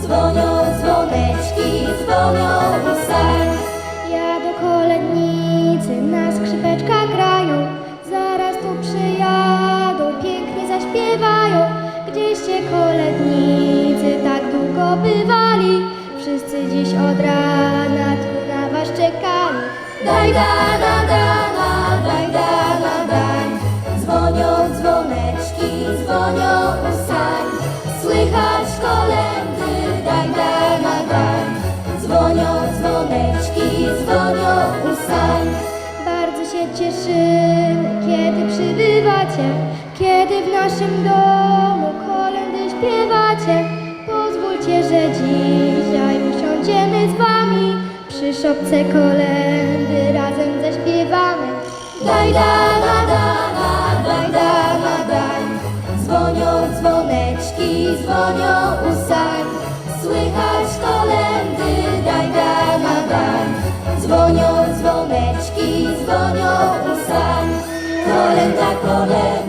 Dzwonią dzwoneczki, dzwonią u Kolędnicy tak długo bywali, wszyscy dziś od rana tu na was czekali. Daj da da da da, daj da da da. Dzwonią dzwoneczki, dzwonią u. Słychać kolendy, daj da da da. Dzwonią dzwoneczki, dzwonią u. Bardzo się cieszymy, kiedy przybywacie, kiedy w naszym domu kolendy śpiewacie. Pozwólcie, że dzisiaj usiądziemy z wami, przy szopce kolendy razem zaśpiewamy. Daj da da da da, daj da da da. Dzwonią dzwoneczki, dzwonią u sań. Słychać kolendy, daj da da da. Dzwonią dzwoneczki, dzwonią u sań. Kolenda, kolenda,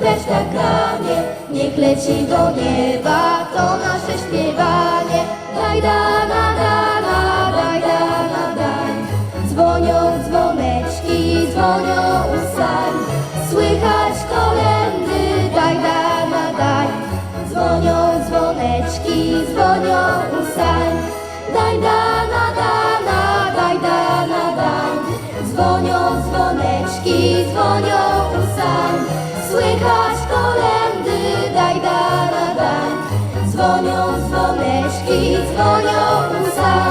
na skrzypeczkach granie. Niech leci do nieba to nasze śpiewanie. Daj da da da da, daj da da da. Dzwonią dzwoneczki, dzwonią u sań. Słychać kolendy, daj da da daj. Dzwonią dzwoneczki, dzwonią u sań. Daj da da da da da